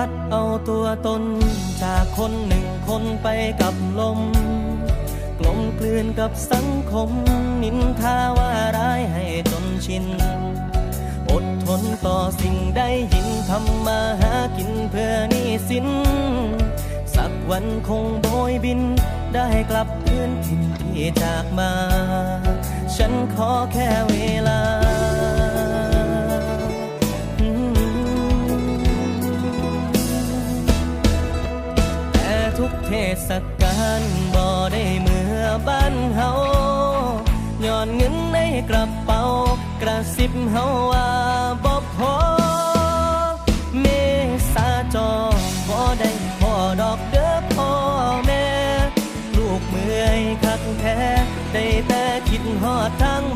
พัดเอาตัวตน จากคนหนึ่งคนไปกับลม กลมกลืนกับสังคม นินทาว่าร้ายให้จนชิน อดทนต่อสิ่งได้ยินทำมาหากินเพื่อหนี้สิน สักวันคงโบยบิน ได้กลับพื้นถิ่นที่จากมา ฉันขอแค่เวลา เทศกาลบ่ได้เมื่อบ้านเฮาย้อนเงินในกระเป๋ากระซิบเฮาว่าบ่พอเมษาจอบ่ได้พอดอกเด้อพ่อแม่ ลูกเมื่อยคักแท้ได้แต่คิดฮอดทางบ้า